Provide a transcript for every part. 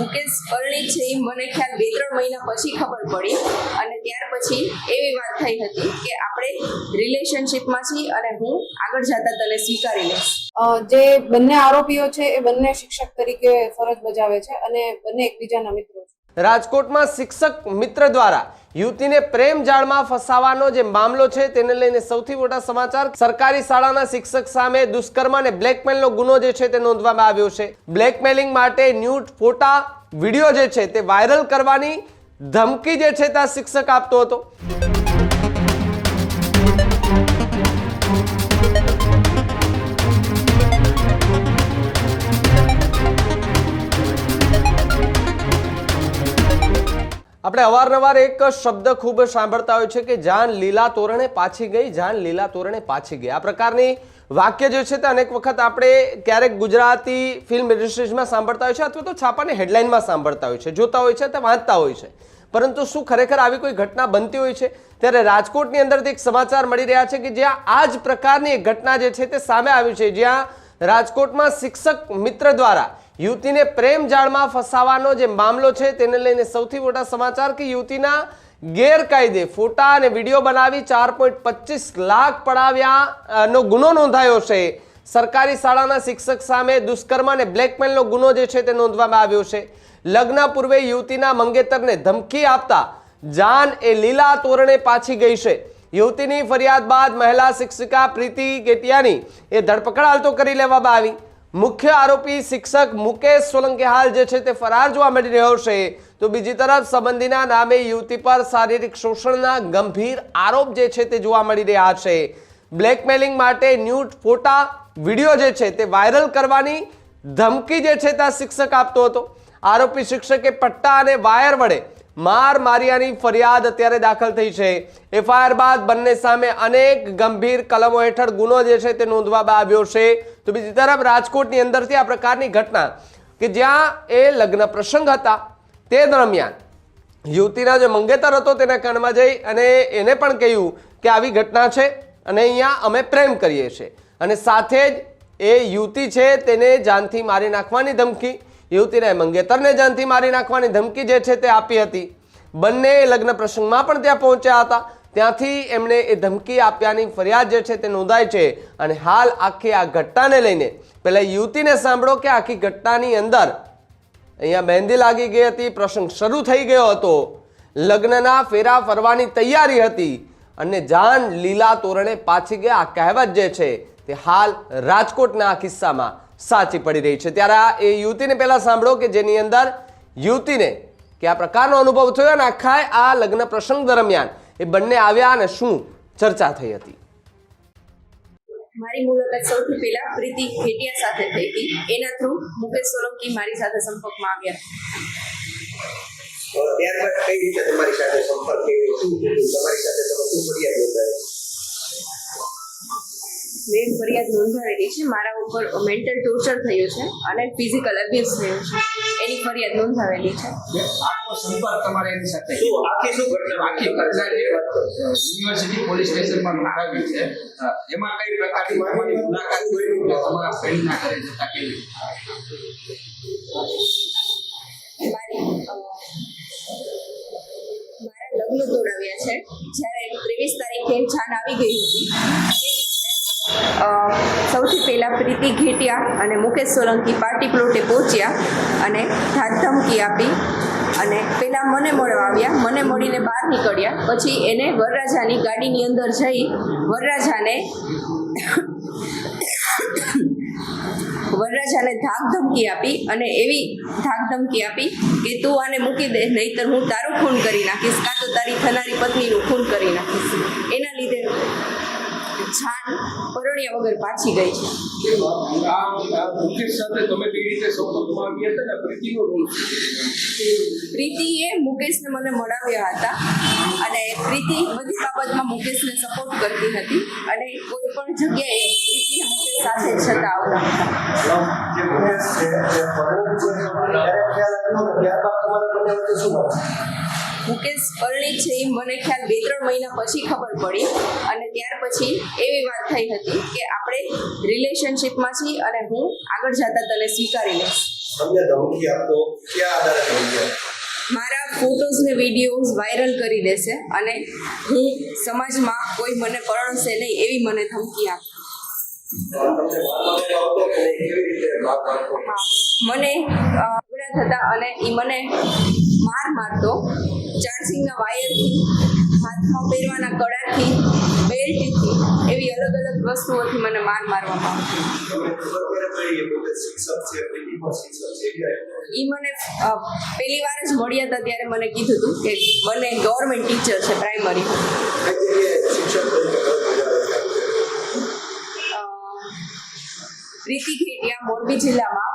મુકેશ પરણિત છે એ મને ખ્યાલ બે ત્રણ મહિના પછી ખબર પડી. અને ત્યાર પછી એવી વાત થઈ હતી કે આપણે રિલેશનશિપમાં છીએ અને હું આગળ જતા તને સ્વીકારી લઈશ. જે બંને આરોપીઓ છે એ બંને શિક્ષક તરીકે ફરજ બજાવે છે અને બંને એકબીજાના મિત્રો છે. રાજકોટમાં શિક્ષક મિત્ર દ્વારા યુવતીને પ્રેમ જાળમાં ફસાવાનો જે મામલો છે તેને લઈને સૌથી મોટા સમાચાર. સરકારી શાળાના શિક્ષક સામે દુષ્કર્મ અને બ્લેકમેલનો ગુનો જે છે તે નોંધવામાં આવ્યો છે. બ્લેકમેલિંગ માટે ન્યૂડ ફોટા, વીડિયો જે છે તે વાયરલ કરવાની ધમકી જે છે તે શિક્ષક આપતો હતો. આપણે અવારનવાર એક શબ્દ ખૂબ સાંભળતા હોય છે કે જાન લીલા તોરણે પાછી ગઈ, જાન લીલા તોરણે પાછી ગઈ. આ પ્રકારની વાક્ય જે છે તે અનેક વખત આપણે ક્યારેક ગુજરાતી ફિલ્મ ઇન્ડસ્ટ્રીઝમાં સાંભળતા હોય છે અથવા તો છાપાની હેડલાઇનમાં સાંભળતા હોય છે. જોતા હોય છે તે વાંચતા હોય છે. પરંતુ શું ખરેખર આવી કોઈ ઘટના બનતી હોય છે? ત્યારે રાજકોટની અંદરથી એક સમાચાર મળી રહ્યા છે કે જ્યાં આ જ પ્રકારની ઘટના જે છે તે સામે આવી છે. જ્યાં રાજકોટમાં શિક્ષક મિત્ર દ્વારા યુવતીને પ્રેમ જાળમાં ફસાવાનો જે મામલો છે તેને લઈને સૌથી મોટા સમાચાર કે યુવતીના ગેરકાયદે ફોટા અને વીડિયો બનાવી ચાર પોઈન્ટ પચીસ લાખ પડાવ્યા નો ગુનો નોંધાયો છે. સરકારી શાળાના શિક્ષક સામે દુષ્કર્મ અને બ્લેકમેલનો ગુનો જે છે તે નોંધવામાં આવ્યો છે. લગ્ન પૂર્વે યુવતીના મંગેતરને ધમકી આપતા જાન એ લીલા તોરણે પાછી ગઈ છે. યુવતીની ફરિયાદ બાદ મહિલા શિક્ષિકા પ્રીતિ ગેટિયાની એ ધરપકડ હાલ કરી લેવામાં આવી. મુખ્ય આરોપી શિક્ષક મુકેશ સોલંકી હાલ જે છે તે ફરાર જોવા મળી રહ્યો છે. તો બીજી તરફ સંબંધીના નામે યુવતી પર શારીરિક શોષણના ગંભીર આરોપ જે છે તે જોવા મળી રહ્યા છે. બ્લેકમેલિંગ માટે ન્યૂડ ફોટા, વીડિયો જે છે તે વાયરલ કરવાની ધમકી જે છે તે શિક્ષક આપતો હતો. આરોપી શિક્ષકે પટ્ટા અને વાયર વડે માર મારિયાની ફરિયાદ અત્યારે દાખલ થઈ છે. એફઆઈઆર બાદ બંને સામે અનેક ગંભીર કલમો હેઠળ ગુનો જે છે તે નોંધવામાં આવ્યો છે. તો બીજી તરફ રાજકોટની અંદરથી આ પ્રકારની ઘટના કે જ્યાં એ લગ્ન પ્રસંગ હતા, તે દરમિયાન યુવતીના જે મંગેતર હતો તેના કાનમાં જઈ અને એને પણ કહ્યું કે આવી ઘટના છે અને અહીંયા અમે પ્રેમ કરીએ છીએ. અને સાથે જ એ યુવતી છે તેને જાનથી મારી નાખવાની ધમકી, યુવતીને મંગેતરને જાનથી મારી નાખવાની ધમકી જે છે તે આપી હતી. બંને લગ્ન પ્રસંગમાં પણ ત્યાં પહોંચ્યા હતા. ત્યાંથી એમણે એ ધમકી આપ્યાની ફરિયાદ જે છે તે નોંધાય છે અને હાલ આખી આ ઘટનાને લઈને પહેલાં યુવતીને સાંભળો કે આખી ઘટનાની અંદર અહીંયા મહેંદી લાગી ગઈ હતી, પ્રસંગ શરૂ થઈ ગયો હતો. લગ્નના ફેરા ફરવાની તૈયારી હતી અને જાન લીલા તોરણે પાછી ગયા. આ કહેવત જે છે તે હાલ રાજકોટના આ કિસ્સામાં સાચી પડી રહી છે. ત્યારે આ એ યુવતીને પહેલાં સાંભળો કે જેની અંદર યુવતીને કે આ પ્રકારનો અનુભવ થયો અને આખા આ લગ્ન પ્રસંગ દરમિયાન એ બંને આવ્યા અને શું ચર્ચા થઈ હતી? મારી મુલાકાત સૌથી પહેલા પ્રીતિ ઘેટિયા સાથે થઈ હતી. એના થ્રુ મુકેશ સોલંકી મારી સાથે સંપર્કમાં આવ્યા. ત્યારબાદ કઈ રીતે તમારી સાથે સંપર્ક કેવો શું તમારી સાથે તમે શું ફરિયાદ નોંધાવી મેં ફરિયાદ નોંધાવેલી છે. મારા ઉપર મેન્ટલ ટોર્ચર થયું છે અને ફિઝિકલ અબ્યુઝ થયું છે. એની ફરિયાદ નોંધાવેલી છે. આખો સંપર્ક તમારે એની સાથે. શું આખી શું ઘટના? આખી ઘટના જે યુનિવર્સિટી પોલીસ સ્ટેશનમાં નોંધાવી છે. એમાં કઈ પ્રકારની તમારી મુલાકાત કરી તમારા ફ્રેન્ડના ઘરે જતા કેવી? મારી લગ્ન તોડાવ્યા છે. જ્યારે ત્રેવીસ તારીખે જાન આવી ગઈ હતી. સૌથી પહેલાં પ્રીતિ ઘેટિયા અને મુકેશ સોલંકી પાર્ટી પ્લોટે પહોંચ્યા અને ધાક ધમકી આપી અને પહેલાં મને મળવા આવ્યા. મને મળીને બહાર નીકળ્યા. પછી એને વરરાજાની ગાડીની અંદર જઈ વરરાજાને વરરાજાને ધાક ધમકી આપી અને એવી ધાક ધમકી આપી કે તું આને મૂકી દે, નહીતર હું તારું ખૂન કરી નાખીશ. કાં તો તારી થનારી પત્નીનું ખૂન કરી નાખીશ. એના લીધે જાન પરણ્યા વગર પાછી ગઈ છે. આ મુકેશ સાથે તમે કઈ રીતે સંપર્કમાં આવ્યા હતા ને પ્રીતિનો રોલ પ્રીતિએ મુકેશને મને મળાવ્યા હતા અને પ્રીતિ બધી બાબતમાં મુકેશને સપોર્ટ કરતી હતી અને કોઈ પણ જગ્યાએ પ્રીતિને મુકેશ સાથે છતાં આવતા હતા. જે મુકેશ છે જે પરણિત છે ત્યારે ખ્યાલ આવ્યો ત્યારબાદ તમારા બંને વચ્ચે શું બન્યું? મુકેશ પરણિત છે એ મને ખ્યાલ બે ત્રણ મહિના પછી ખબર પડી. અને ત્યાર પછી એવી વાત થઈ હતી કે આપણે રિલેશનશિપમાં છીએ અને હું આગળ જતા તને સ્વીકારી લઈશ. તમને ધમકી આપતો ક્યાં આધારે ધમકી આપતો મારા ફોટોઝ ને વિડીયોઝ વાયરલ કરી દેશે અને હું સમાજમાં કોઈ મને પરણશે નહીં એવી મને ધમકી આપે. મને ઝઘડા થતા અને એ મને માર મારતો. ચાર્જિંગના વાયરથી હાથમાં પહેરવાના કડાથી, બેલ્ટથી, એવી અલગ અલગ વસ્તુઓથી મને માર મારવામાં આવતી? એ મને પહેલી વાર જ મળ્યા હતા ત્યારે મને કીધું હતું કે બંને ગવર્મેન્ટ ટીચર છે પ્રાઇમરી પ્રીતિ ખેટિયા મોરબી જિલ્લામાં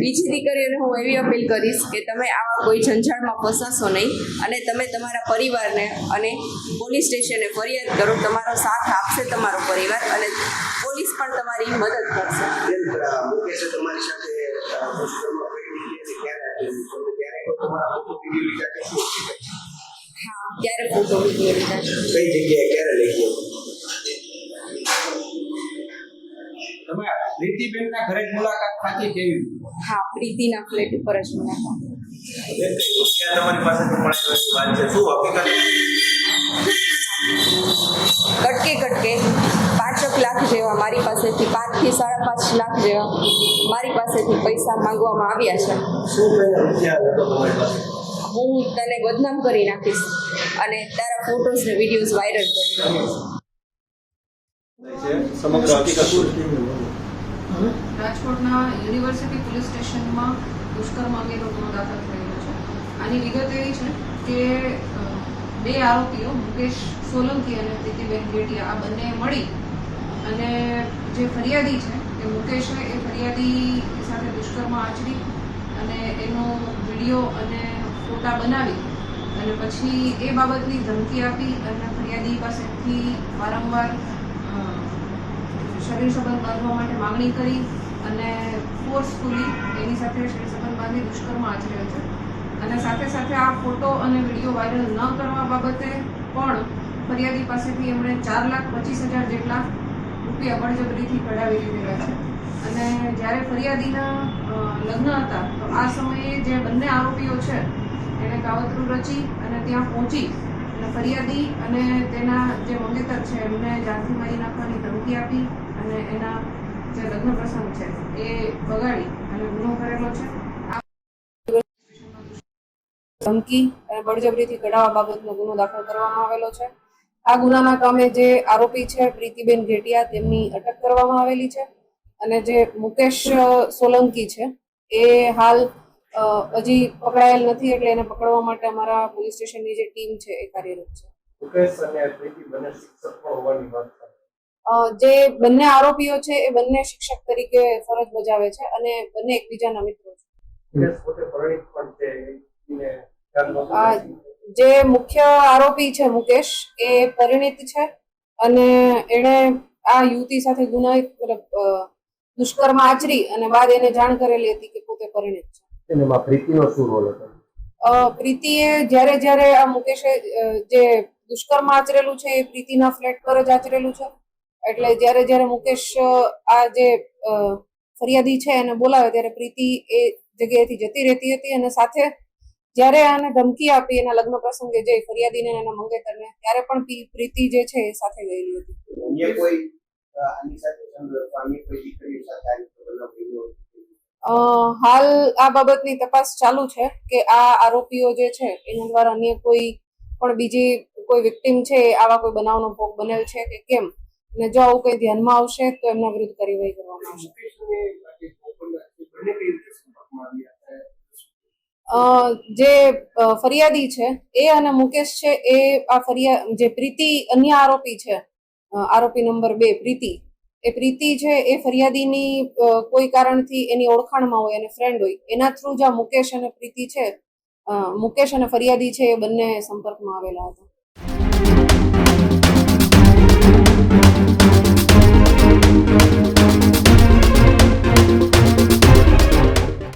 બીજી દીકરીઓને હું એવી અપીલ કરીશ કે તમે આવા કોઈ ઝંઝાળમાં ફસાશો નહીં અને તમે તમારા પરિવારને અને પોલીસ સ્ટેશને ફરિયાદ કરો, તમારો સાથ આપશે તમારો પરિવાર અને પોલીસ પણ તમારી મદદ કરશે. હા, ક્યારે ફોટો વીડિયો લીધા? કઈ જગ્યાએ ક્યારે લઈ ગયો તમે પ્રીતિબેનના ઘરે મુલાકાત ખાધી કેવી હા પ્રીતિના ફ્લેટ ઉપર જ મુલાકાત. તમારી પાસે વાત છે શું હકીકત કટકે કટકે પાંચક લાખ જેવા મારી પાસેથી પાંચથી સાડા પાંચ લાખ જેવા મારી પાસેથી પૈસા માંગવામાં આવ્યા છે. હું તને બદનામ કરી નાખીશ અને તારા ફોટોઝ ને વિડીયોઝ વાયરલ કરી નાખીશ. સમગ્ર હકીકત શું રાજકોટના યુનિવર્સિટી પોલીસ સ્ટેશનમાં દુષ્કર્મ અંગેનો ગુનો દાખલ થયેલો છે. આની વિગત એવી છે કે બે આરોપીઓ, મુકેશ સોલંકી અને પ્રીતિબેન ગેટિયા આ બંને મળી અને જે ફરિયાદી છે એ મુકેશે એ ફરિયાદી સાથે દુષ્કર્મ આચરી અને એનો વીડિયો અને ફોટા બનાવી અને પછી એ બાબતની ધમકી આપી અને ફરિયાદી પાસેથી વારંવાર શરીર સંબંધ બાંધવા માટે માગણી કરી અને ફોર્સફુલી એની સાથે શરીર સંબંધ બાંધી દુષ્કર્મ આચર્યો છે. અને સાથે સાથે આ ફોટો અને વીડિયો વાયરલ ન કરવા બાબતે પણ ફરિયાદી પાસેથી એમણે ચાર લાખ પચીસ હજાર જેટલા રૂપિયા બળજબરીથી કઢાવી લીધેલા છે. અને જ્યારે ફરિયાદીના લગ્ન હતા, તો આ સમયે જે બંને આરોપીઓ છે એણે કાવતરું રચી અને ત્યાં પહોંચી ફરિયાદી અને તેના જે મંગેતર છે, એમને જાનથી મારી નાખવાની ધમકી આપી અને એના જે લગ્ન પ્રસંગ છે, એ બગાડી અને ગુનો કરેલો છે. ધમકી અને બળજબરીથી કઢાવવા બાબતનો ગુનો દાખલ કરવામાં આવેલો છે. આ ગુનાના કામે જે આરોપી છે, પ્રીતિબેન ઘેટિયા, તેમની અટક કરવામાં આવેલી છે. અને જે મુકેશ સોલંકી છે, એ હાલ હજી પકડાયેલ નથી એટલે એને પકડવા માટે અમારા પોલીસ સ્ટેશનની જે ટીમ છે એ કાર્યરત છે. જે બંને આરોપીઓ છે એ બંને શિક્ષક તરીકે ફરજ બજાવે છે અને બંને એકબીજાના મિત્રો છે. જે મુખ્ય આરોપી છે મુકેશ એ પરિણીત છે અને એણે આ યુવતી સાથે ગુના મતલબ દુષ્કર્મ આચરી અને બાદ એને જાણ કરેલી હતી કે પોતે પરિણીત છે. અને એમાં પ્રીતિનો શું રોલ હતો? અ, પ્રીતિએ જ્યારે જ્યારે આ મુકેશે જે દુષ્કર્મ આચરેલું છે એ પ્રીતિના ફ્લેટ પર જ આચરેલું છે. એટલે જ્યારે જ્યારે મુકેશ આ જે ફરિયાદી છે એને બોલાવે ત્યારે પ્રીતિ એ જગ્યાએથી જતી રહેતી હતી અને સાથે જ્યારે આને ધમકી આપી એના લગ્ન પ્રસંગે જે ફરિયાદીને એના મંગેતરને ત્યારે પણ પ્રીતિ જે છે એ સાથે ગયેલી હતી. અન્ય કોઈ આની સાથે અન્ય કોઈ દીકરી સાથે હાલ આ બાબતની તપાસ ચાલુ છે કે આ આરોપીઓ જે છે, એના દ્વારા અન્ય કોઈ પણ બીજી કોઈ વિક્ટીમ છે, આવા કોઈ બનાવનો ભોગ બનેલ છે કે કેમ? અને જો આવું કંઈ ધ્યાનમાં આવશે, તો એમના વિરુદ્ધ કાર્યવાહી કરવામાં આવશે. જે ફરિયાદી છે, એ અને મુકેશ છે, એ આ ફરિયાદ જે પ્રીતિ અન્ય આરોપી છે આરોપી નંબર બે, પ્રીતિ એ પ્રીતિ છે એ ફરિયાદીની કોઈ કારણથી એની ઓળખાણમાં હોય અને ફ્રેન્ડ હોય, એના થ્રુ જ આ મુકેશ અને પ્રીતિ છે. મુકેશ અને ફરિયાદી છે એ બંને સંપર્કમાં આવેલા હતા.